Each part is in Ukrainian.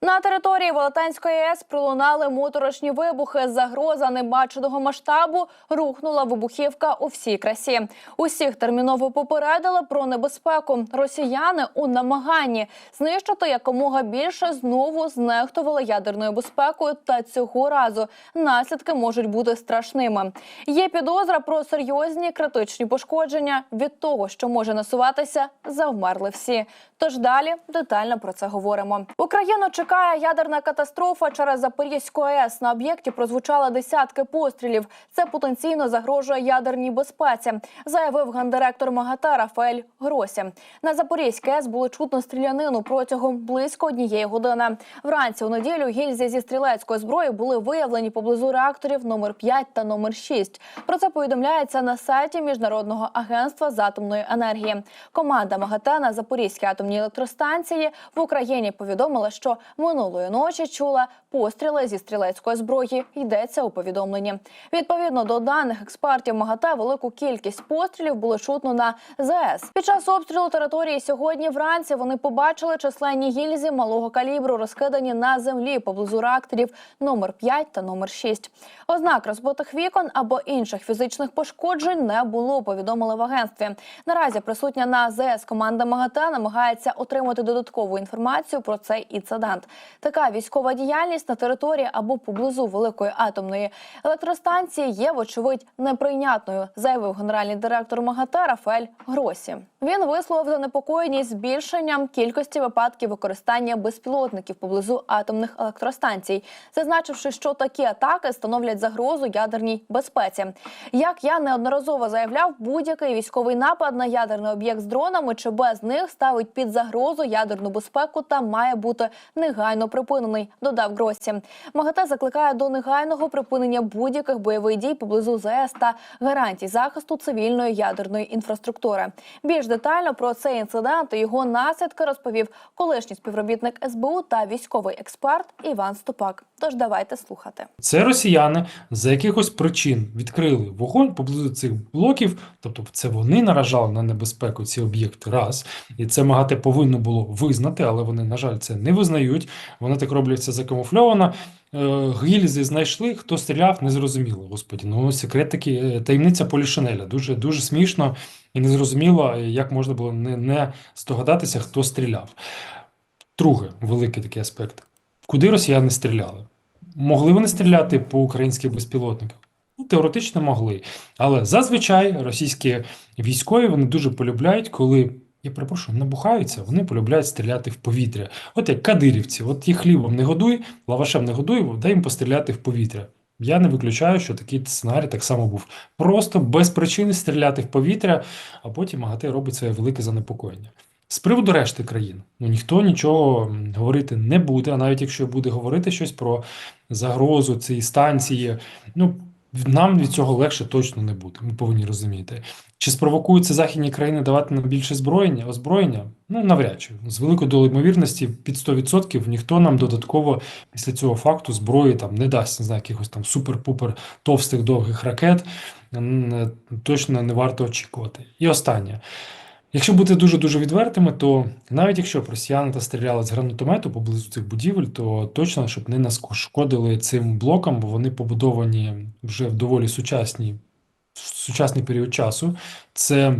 На території Волотанської АЕС пролунали моторошні вибухи. Загроза небаченого масштабу рухнула вибухівка у всій красі. Усіх терміново попередили про небезпеку. Росіяни у намаганні знищити якомога більше знову знехтували ядерною безпекою. Та цього разу наслідки можуть бути страшними. Є підозра про серйозні критичні пошкодження від того, що може насуватися, завмерли всі. Тож далі детально про це говоримо. Україну чекає ядерна катастрофа через Запорізьку АЕС. На об'єкті прозвучали десятки пострілів. Це потенційно загрожує ядерній безпеці, заявив гендиректор МАГАТЕ Рафаель Гросі. На Запорізькій АЕС було чутно стрілянину протягом близько однієї години. Вранці у неділю гільзі зі стрілецької зброї були виявлені поблизу реакторів номер 5 та номер 6. Про це повідомляється на сайті Міжнародного агентства з атомної енергії. Команда МАГАТЕ на Запорізькій атомній електростанції в Україні повідомила, що минулої ночі чула постріли зі стрілецької зброї. Йдеться у повідомленні. Відповідно до даних експертів МАГАТЕ, велику кількість пострілів було чутно на ЗАЕС. Під час обстрілу території сьогодні вранці вони побачили численні гільзі малого калібру, розкидані на землі поблизу реакторів номер 5 та номер 6. Ознак розбитих вікон або інших фізичних пошкоджень не було. Повідомили в агентстві. Наразі присутня на ЗАЕС команда МАГАТЕ намагається отримати додаткову інформацію про цей інцидент. Така військова діяльність на території або поблизу великої атомної електростанції є, вочевидь, неприйнятною, заявив генеральний директор МАГАТЕ Рафаель Гросі. Він висловив занепокоєність збільшенням кількості випадків використання безпілотників поблизу атомних електростанцій, зазначивши, що такі атаки становлять загрозу ядерній безпеці. Як я неодноразово заявляв, будь-який військовий напад на ядерний об'єкт з дронами чи без них ставить під загрозу ядерну безпеку та має бути негайно припинений. Додав Гросі. МАГАТЕ закликає до негайного припинення будь-яких бойових дій поблизу ЗАЕС та гарантій захисту цивільної ядерної інфраструктури. Більш детально про цей інцидент і його наслідки розповів колишній співробітник СБУ та військовий експерт Іван Ступак. Тож давайте слухати. Це росіяни за якихось причин відкрили вогонь поблизу цих блоків, тобто це вони наражали на небезпеку ці об'єкти раз, і це МАГАТЕ повинно було визнати, але вони, на жаль, це не визнають. Так роблять це закамуфльовано. Е, Гільзи знайшли, хто стріляв, не зрозуміло. Господі, ну секрет такий, е, таємниця Полішинеля. Дуже дуже смішно і незрозуміло, як можна було не, не здогадатися, хто стріляв. Друге, великий такий аспект. Куди росіяни стріляли? Могли вони стріляти по українських безпілотниках? Ну, теоретично могли. Але зазвичай російські військові вони дуже полюбляють, коли, я перепрошую, набухаються, вони полюбляють стріляти в повітря. От як кадирівці, от їх хлібом не годуй, лавашем не годуй, дай їм постріляти в повітря. Я не виключаю, що такий сценарій так само був. Просто без причини стріляти в повітря, а потім МАГАТЕ робить своє велике занепокоєння. З приводу решти країн, ну ніхто нічого говорити не буде, а навіть якщо буде говорити щось про загрозу цієї станції, ну нам від цього легше точно не буде. Ми повинні розуміти. Чи спровокуються західні країни давати нам більше зброєння, озброєння? Ну навряд чи з великою долею ймовірності під 100% ніхто нам додатково після цього факту зброї там не дасть, не знаю, якихось там супер-пупер товстих довгих ракет. Точно не варто очікувати. І останнє. Якщо бути дуже-дуже відвертими, то навіть якщо б росіяни та стріляли з гранатомету поблизу цих будівель, то точно щоб не нашкодили цим блокам, бо вони побудовані вже в доволі сучасній, сучасний період часу. Це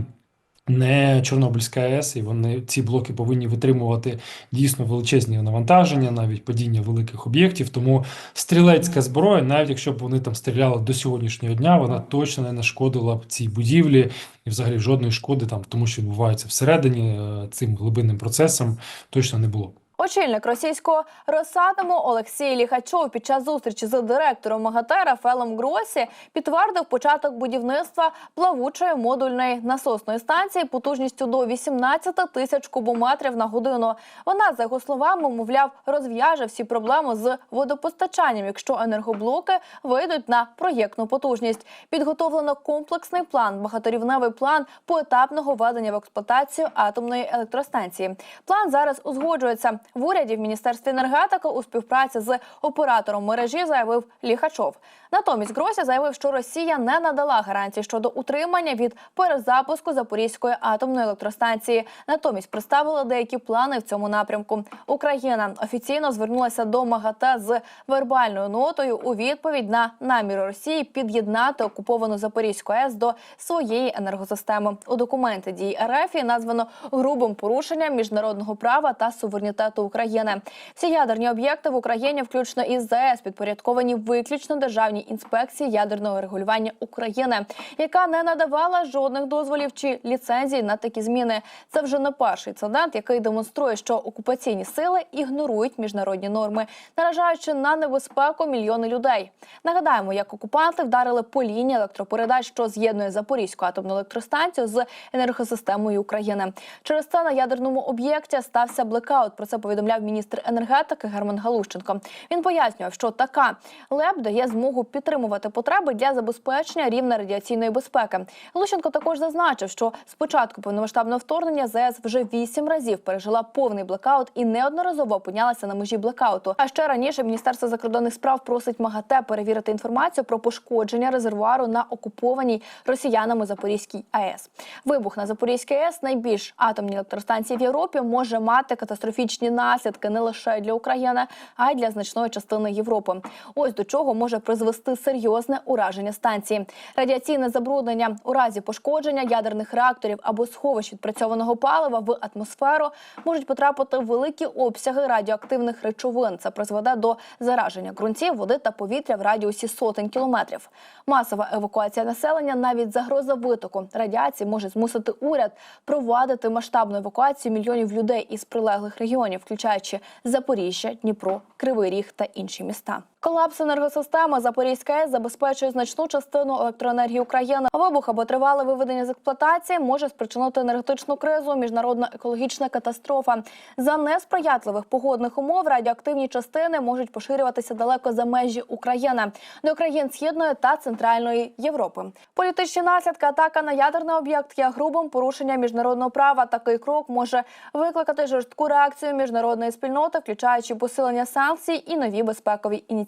не Чорнобильська АЕС, і вони ці блоки повинні витримувати дійсно величезні навантаження, навіть падіння великих об'єктів. Тому стрілецька зброя, навіть якщо б вони там стріляли до сьогоднішнього дня, вона точно не нашкодила б цій будівлі і взагалі жодної шкоди там, тому що відбувається всередині е, цим глибинним процесом, точно не було. Очільник російського Росатому Олексій Ліхачов під час зустрічі з директором МАГАТЕ Рафелем Гросі підтвердив початок будівництва плавучої модульної насосної станції потужністю до 18 тисяч кубометрів на годину. Вона, за його словами, мовляв, розв'яже всі проблеми з водопостачанням, якщо енергоблоки вийдуть на проєктну потужність. Підготовлено комплексний план, багаторівневий план поетапного введення в експлуатацію атомної електростанції. План зараз узгоджується. В уряді в міністерстві енергетики у співпраці з оператором мережі заявив Ліхачов. Натомість Грося заявив, що Росія не надала гарантій щодо утримання від перезапуску Запорізької атомної електростанції. Натомість представила деякі плани в цьому напрямку. Україна офіційно звернулася до МАГАТЕ з вербальною нотою у відповідь на намір Росії під'єднати окуповану Запорізьку АЕС до своєї енергосистеми. У документі дій РФ названо грубим порушенням міжнародного права та суверенітету України. Всі ядерні об'єкти в Україні, включно із ЗАЕС, підпорядковані виключно державній інспекції ядерного регулювання України, яка не надавала жодних дозволів чи ліцензій на такі зміни. Це вже не перший інцидент, який демонструє, що окупаційні сили ігнорують міжнародні норми, наражаючи на небезпеку мільйони людей. Нагадаємо, як окупанти вдарили по лінії електропередач, що з'єднує Запорізьку атомну електростанцію з енергосистемою України. Через це на ядерному об'єкті стався блекаут. Про це повідомляв міністр енергетики Герман Галущенко. Він пояснював, що така ЛЕП дає змогу підтримувати потреби для забезпечення рівня радіаційної безпеки. Галущенко також зазначив, що з початку повномасштабного вторгнення ЗС вже вісім разів пережила повний блекаут і неодноразово опинялася на межі блекауту. А ще раніше Міністерство закордонних справ просить МАГАТЕ перевірити інформацію про пошкодження резервуару на окупованій росіянами Запорізькій АЕС. Вибух на Запорізькій АЕС, найбільш атомній електростанції в Європі, може мати катастрофічні наслідки не лише для України, а й для значної частини Європи. Ось до чого може призвести серйозне ураження станції. Радіаційне забруднення у разі пошкодження ядерних реакторів або сховищ відпрацьованого палива в атмосферу можуть потрапити великі обсяги радіоактивних речовин. Це призведе до зараження ґрунтів, води та повітря в радіусі сотень кілометрів. Масова евакуація населення, навіть загроза витоку радіації може змусити уряд провадити масштабну евакуацію мільйонів людей із прилеглих регіонів, включаючи Запоріжжя, Дніпро, Кривий Ріг та інші міста. Колапс енергосистеми Запорізька АЕС забезпечує значну частину електроенергії України. Вибух або тривале виведення з експлуатації може спричинити енергетичну кризу, міжнародна екологічна катастрофа. За несприятливих погодних умов радіоактивні частини можуть поширюватися далеко за межі України до країн східної та центральної Європи. Політичні наслідки атака на ядерний об'єкт є грубим порушенням міжнародного права. Такий крок може викликати жорстку реакцію міжнародної спільноти, включаючи посилення санкцій і нові безпекові ініціативи.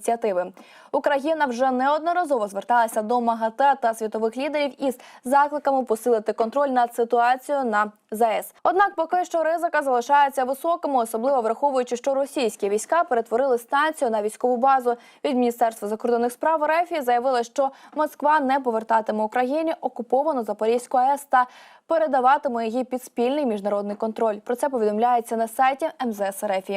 Україна вже неодноразово зверталася до МАГАТЕ та світових лідерів із закликами посилити контроль над ситуацією на ЗАЕС. Однак, поки що ризика залишається високими, особливо враховуючи, що російські війська перетворили станцію на військову базу. Від міністерства закордонних справ РФ заявили, що Москва не повертатиме Україні окуповану Запорізьку АЕС та передаватиме її під спільний міжнародний контроль. Про це повідомляється на сайті МЗС РФ.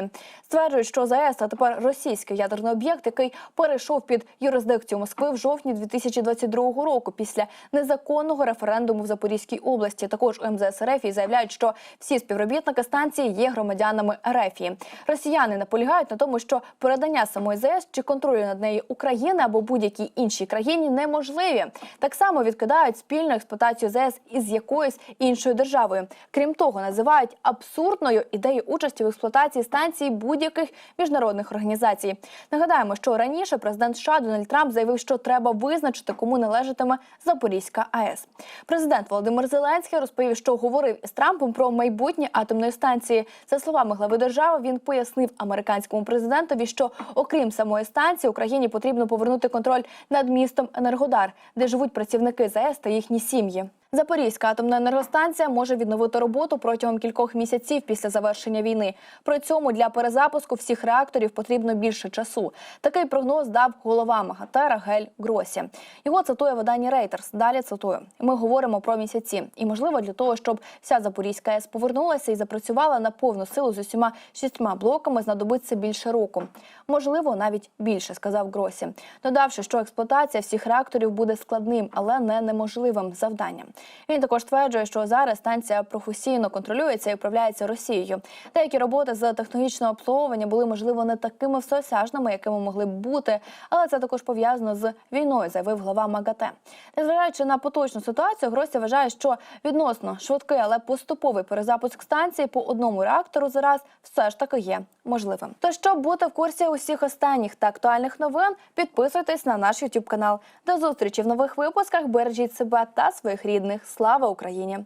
Стверджують, що ЗАЕС а тепер російський ядерний об'єкт, який перейшов під юрисдикцію Москви в жовтні 2022 року після незаконного референдуму в Запорізькій області. Також у МЗС РФ заявляють, що всі співробітники станції є громадянами РФ. Росіяни наполягають на тому, що передання самої ЗАЕС чи контролю над нею України або будь-якій іншій країні неможливі. Так само відкидають спільну експлуатацію ЗАЕС із якоюсь іншою державою. Крім того, називають абсурдною ідею участі в експлуатації станції будь-яких міжнародних організацій. Нагадаємо, що раніше президент США Дональд Трамп заявив, що треба визначити, кому належатиме Запорізька АЕС. Президент Володимир Зеленський розповів, що говорив із Трампом про майбутнє атомної станції. За словами глави держави, він пояснив американському президентові, що окрім самої станції Україні потрібно повернути контроль над містом Енергодар, де живуть працівники ЗАЕС та їхні сім'ї. Запорізька атомна енергостанція може відновити роботу протягом кількох місяців після завершення війни. При цьому для перезапуску всіх реакторів потрібно більше часу. Такий прогноз дав голова Магатера Гель Гросі. Його цитує видання Reuters. Далі цитую: ми говоримо про місяці, і можливо для того, щоб вся Запорізька АЕС повернулася і запрацювала на повну силу з усіма шістьма блоками, знадобиться більше року. Можливо, навіть більше, сказав Гросі, додавши, що експлуатація всіх реакторів буде складним, але не неможливим завданням. Він також стверджує, що зараз станція професійно контролюється і управляється Росією. Деякі роботи з технологічного обслуговування були можливо не такими всеосяжними, якими могли б бути, але це також пов'язано з війною, заявив глава МАГАТЕ. Незважаючи на поточну ситуацію, Гросі вважає, що відносно швидкий, але поступовий перезапуск станції по одному реактору зараз все ж таки є можливим. То щоб бути в курсі усіх останніх та актуальних новин, підписуйтесь на наш YouTube канал. До зустрічі в нових випусках. Бережіть себе та своїх рідних. Слава Україні!